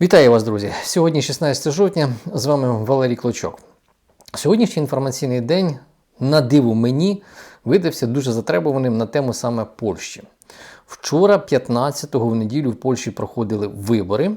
Вітаю вас, друзі! Сьогодні 16 жовтня. З вами Валерій Клочок. Сьогоднішній інформаційний день, на диво мені, видався дуже затребуваним на тему саме Польщі. Вчора, 15-го, в неділю, в Польщі проходили вибори,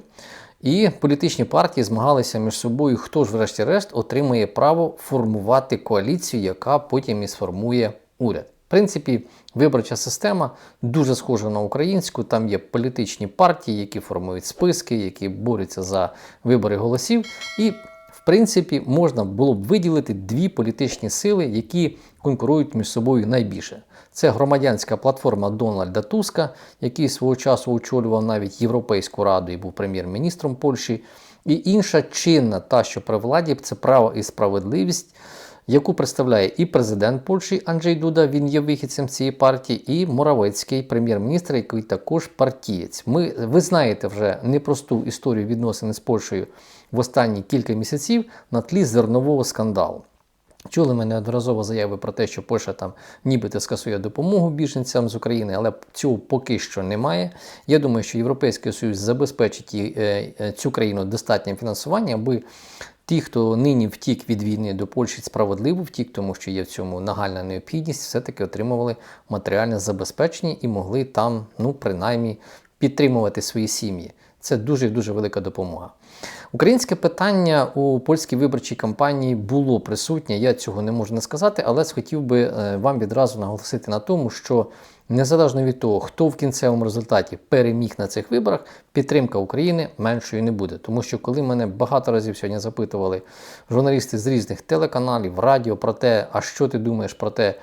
і політичні партії змагалися між собою, хто ж, врешті-решт, отримає право формувати коаліцію, яка потім і сформує уряд. В принципі, виборча система дуже схожа на українську. Там є політичні партії, які формують списки, які борються за вибори голосів. І, в принципі, можна було б виділити дві політичні сили, які конкурують між собою найбільше. Це громадянська платформа Дональда Туска, який свого часу очолював навіть Європейську раду і був прем'єр-міністром Польщі. І інша чинна, та, що при владі, це право і справедливість яку представляє і президент Польщі Анджей Дуда, він є вихідцем цієї партії, і Моравецький прем'єр-міністр, який також партієць. Ми, Ви знаєте вже непросту історію відносин з Польщею в останні кілька місяців на тлі зернового скандалу. Чули ми неодноразово заяви про те, що Польща там нібито скасує допомогу біженцям з України, але цього поки що немає. Я думаю, що Європейський Союз забезпечить е, е, цю країну достатнім фінансуванням, аби Ті, хто нині втік від війни до Польщі, справедливо втік, тому що є в цьому нагальна необхідність, все-таки отримували матеріальне забезпечення і могли там, ну, принаймні, підтримувати свої сім'ї. Це дуже дуже велика допомога. Українське питання у польській виборчій кампанії було присутнє. Я цього не можу не сказати, але хотів би е, вам відразу наголосити на тому, що незалежно від того, хто в кінцевому результаті переміг на цих виборах, підтримка України меншою не буде. Тому що коли мене багато разів сьогодні запитували журналісти з різних телеканалів, радіо про те, а що ти думаєш про те.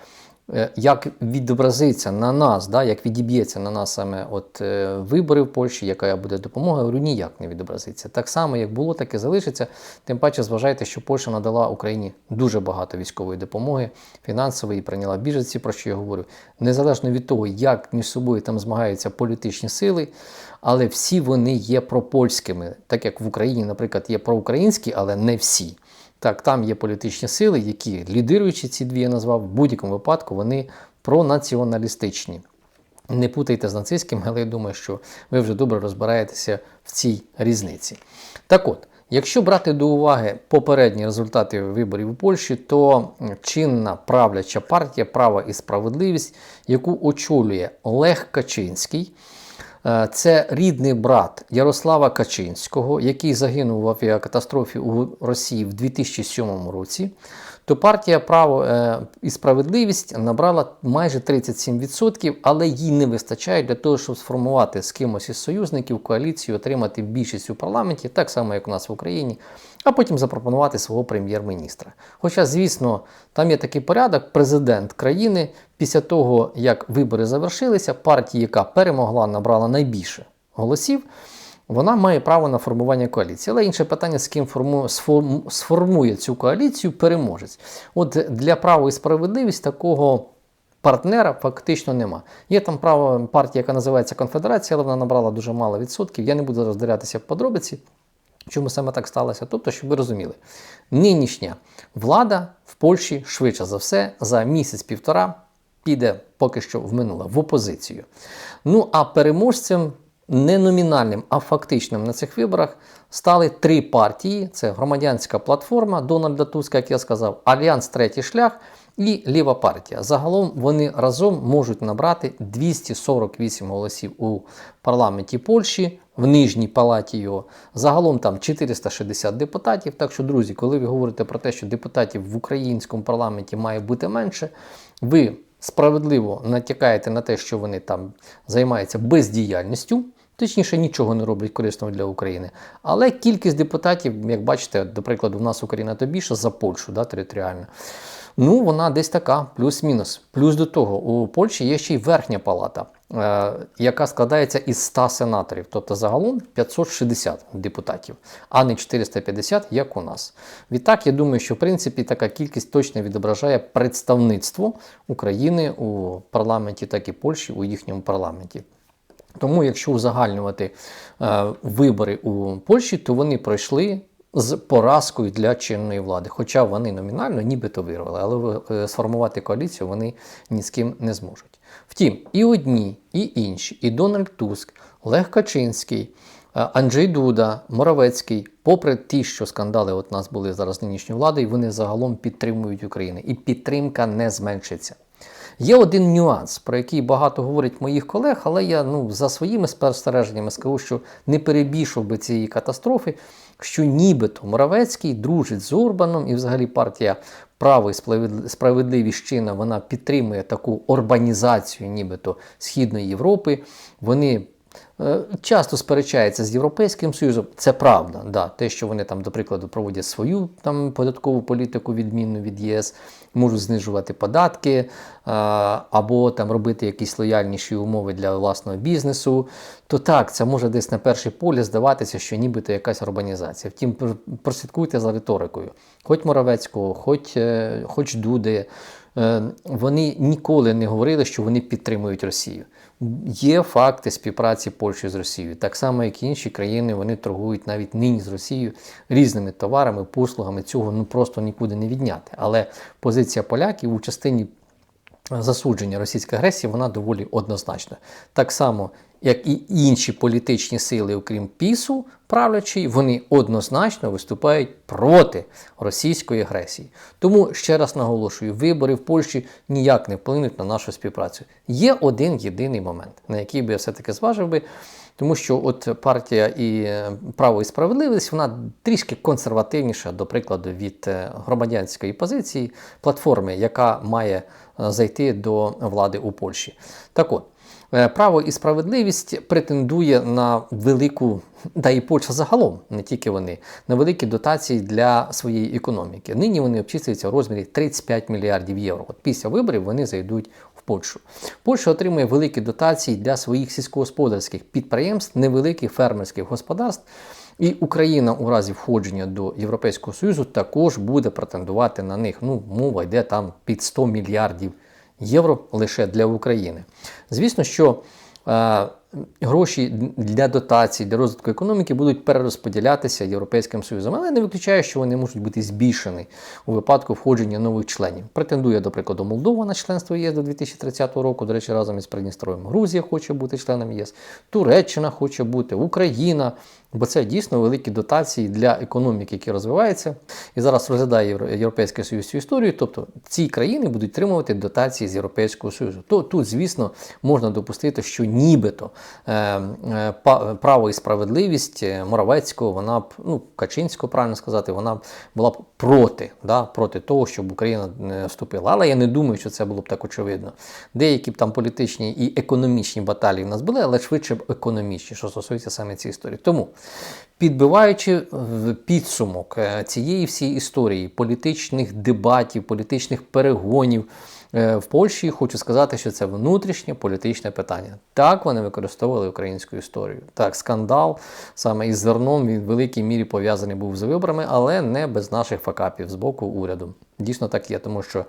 Е, як відобразиться на нас, да, як відіб'ється на нас саме от е, вибори в Польщі, яка буде допомога, говорю, ніяк не відобразиться. Так само, як було, так і залишиться. Тим паче, зважайте, що Польща надала Україні дуже багато військової допомоги, фінансової, прийняла біженці, про що я говорю. Незалежно від того, як між собою там змагаються політичні сили, але всі вони є пропольськими, так як в Україні, наприклад, є проукраїнські, але не всі. Так, там є політичні сили, які лідируючи ці дві я назвав, в будь-якому випадку вони пронаціоналістичні. Не путайте з нацистським, але я думаю, що ви вже добре розбираєтеся в цій різниці. Так от, якщо брати до уваги попередні результати виборів у Польщі, то чинна правляча партія Права і справедливість, яку очолює Олег Качинський. Е, це рідний брат Ярослава Качинського, який загинув в авіакатастрофі у Росії в 2007 році. То партія право е, і справедливість набрала майже 37%, але їй не вистачає для того, щоб сформувати з кимось із союзників коаліцію, отримати більшість у парламенті, так само як у нас в Україні, а потім запропонувати свого прем'єр-міністра. Хоча, звісно, там є такий порядок, президент країни після того, як вибори завершилися, партія, яка перемогла, набрала найбільше голосів. Вона має право на формування коаліції. Але інше питання, з ким форму, сформує цю коаліцію переможець. От для права і справедливість такого партнера фактично нема. Є там право партія, яка називається Конфедерація, але вона набрала дуже мало відсотків. Я не буду роздивлятися в подробиці. Чому саме так сталося? Тобто, щоб ви розуміли, нинішня влада в Польщі швидше за все за місяць-півтора піде поки що в минуле в опозицію. Ну а переможцем не номінальним, а фактичним на цих виборах стали три партії: це громадянська платформа Дональда Туска, як я сказав, Альянс Третій шлях і Ліва партія. Загалом вони разом можуть набрати 248 голосів у парламенті Польщі, в нижній палаті його. Загалом там 460 депутатів. Так що, друзі, коли ви говорите про те, що депутатів в українському парламенті має бути менше, ви справедливо натякаєте на те, що вони там займаються бездіяльністю. Точніше, нічого не роблять корисного для України. Але кількість депутатів, як бачите, до прикладу, у нас Україна то більше за Польщу да, територіально. Ну, вона десь така, плюс-мінус. Плюс до того, у Польщі є ще й верхня палата, е, яка складається із 100 сенаторів, тобто загалом 560 депутатів, а не 450, як у нас. Відтак, я думаю, що в принципі така кількість точно відображає представництво України у парламенті, так і Польщі у їхньому парламенті. Тому, якщо узагальнювати е, вибори у Польщі, то вони пройшли з поразкою для чинної влади. Хоча вони номінально нібито вирвали, але е, сформувати коаліцію вони ні з ким не зможуть. Втім, і одні, і інші, і Дональд Туск, Лех Качинський, Е, Анджей Дуда, Моровецький, попри ті, що скандали от нас були зараз нинішньою владою, вони загалом підтримують Україну. І підтримка не зменшиться. Є один нюанс, про який багато говорять моїх колег, але я ну, за своїми спостереженнями скажу, що не перебільшив би цієї катастрофи, що нібито Муравецький дружить з Орбаном і взагалі партія Право і справедли- справедливіщина вона підтримує таку урбанізацію, нібито Східної Європи. Вони Часто сперечаються з Європейським Союзом. Це правда. Да. Те, що вони там, до прикладу, проводять свою там податкову політику, відмінну від ЄС, можуть знижувати податки е, або там робити якісь лояльніші умови для власного бізнесу. То так, це може десь на перший полі здаватися, що нібито якась урбанізація. Втім, прослідкуйте за риторикою. Хоч Моровецького, хоч, е, хоч Дуди. Е, Вони ніколи не говорили, що вони підтримують Росію. Є факти співпраці Польщі з Росією. Так само, як і інші країни, вони торгують навіть нині з Росією різними товарами, послугами. Цього ну просто нікуди не відняти. Але позиція поляків у частині засудження російської агресії вона доволі однозначна. Так само, як і інші політичні сили, окрім ПІСу, правлячої, вони однозначно виступають проти російської агресії. Тому ще раз наголошую, вибори в Польщі ніяк не вплинуть на нашу співпрацю. Є один єдиний момент, на який би я все-таки зважив би. Тому що от партія і е, право і справедливість вона трішки консервативніша, до прикладу, від е, громадянської позиції платформи, яка має е, зайти до влади у Польщі. Так от. Е, Право і справедливість претендує на велику, та і Польща загалом, не тільки вони, на великі дотації для своєї економіки. Нині вони обчислюються в розмірі 35 мільярдів євро. От після виборів вони зайдуть в Польщу. Польща отримує великі дотації для своїх сільськогосподарських підприємств, невеликих фермерських господарств. І Україна у разі входження до Європейського Союзу також буде претендувати на них. Ну, мова йде там під 100 мільярдів євро лише для України. Звісно, що е, гроші для дотацій, для розвитку економіки будуть перерозподілятися Європейським Союзом, але не виключаю, що вони можуть бути збільшені у випадку входження нових членів. Претендує, до прикладу, Молдова на членство ЄС до 2030 року. До речі, разом із Придністров'ям. Грузія хоче бути членом ЄС, Туреччина хоче бути, Україна. Бо це дійсно великі дотації для економіки, які розвиваються. І зараз розглядає Євро- Європейський Союз цю історію. Тобто ці країни будуть отримувати дотації з Європейського Союзу. То тут, звісно, можна допустити, що нібито право і справедливість е, Моравецького, вона б, ну, Качинського, правильно сказати, вона б була б проти, да, проти того, щоб Україна не вступила. Але я не думаю, що це було б так очевидно. Деякі б там політичні і економічні баталії в нас були, але швидше б економічні, що стосується саме цієї історії. Тому, підбиваючи підсумок е, цієї всієї історії, політичних дебатів, політичних перегонів. Е, В Польщі хочу сказати, що це внутрішнє політичне питання. Так вони використовували українську історію. Так, скандал саме із зерном він в великій мірі пов'язаний був з виборами, але не без наших факапів з боку уряду. Дійсно так є, тому що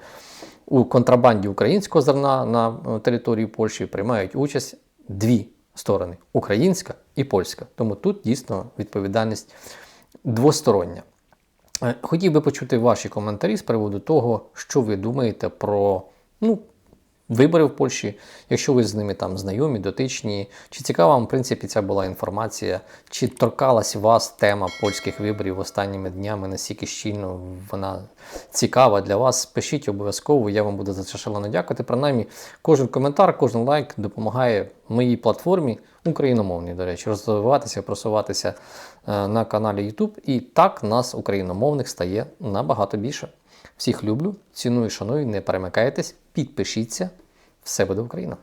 у контрабанді українського зерна на е, території Польщі приймають участь дві сторони українська і польська. Тому тут дійсно відповідальність двостороння. Е, Хотів би почути ваші коментарі з приводу того, що ви думаєте про ну, вибори в Польщі, якщо ви з ними там знайомі, дотичні. Чи цікава вам, в принципі, ця була інформація? Чи торкалась вас тема польських виборів останніми днями, наскільки щільно вона цікава для вас? Пишіть обов'язково, я вам буду за це шалено дякувати. Принаймні, кожен коментар, кожен лайк допомагає моїй платформі, україномовній, до речі, розвиватися, просуватися е, на каналі YouTube. І так нас, україномовних, стає набагато більше. Всіх люблю, ціную, шаную, не перемикайтесь, підпишіться. Все буде Україна!